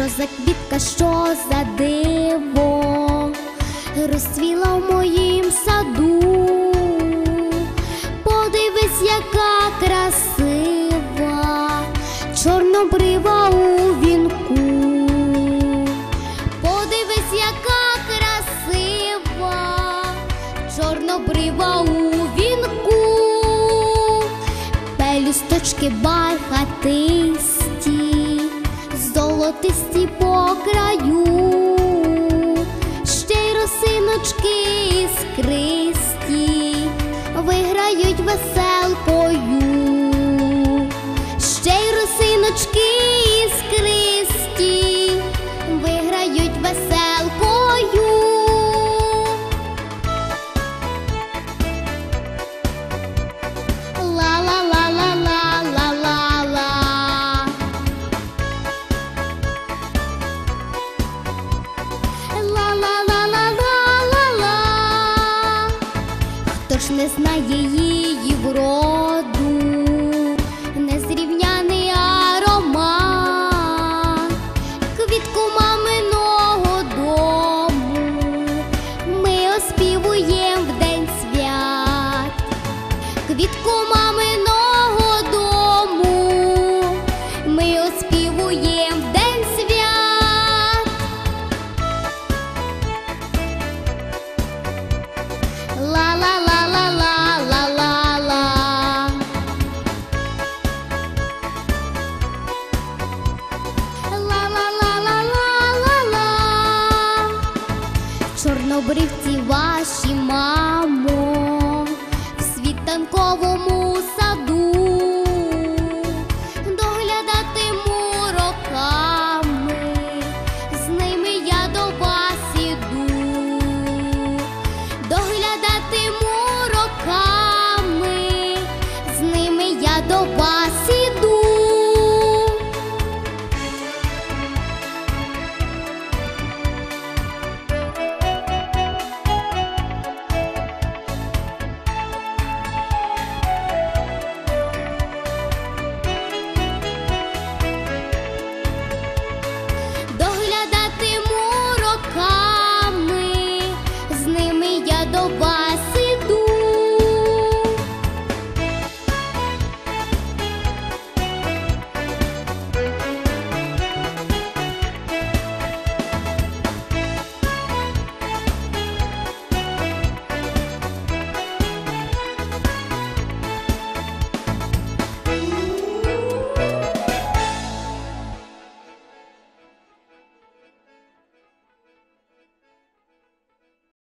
Що за квітка, що за диво розцвіла в моїм саду. Подивись, яка красива, чорнобрива у вінку. Подивись, яка красива, чорнобрива у вінку, пелюсточки бархатисті, золотисті по краю, ще й росиночки іскристі виграють веселкою, ще й росиночки не знає її вроду, незрівняний аромат, квітку маминого дому. Ми оспівуєм в день свят, квітку маминого обривці ваші ма.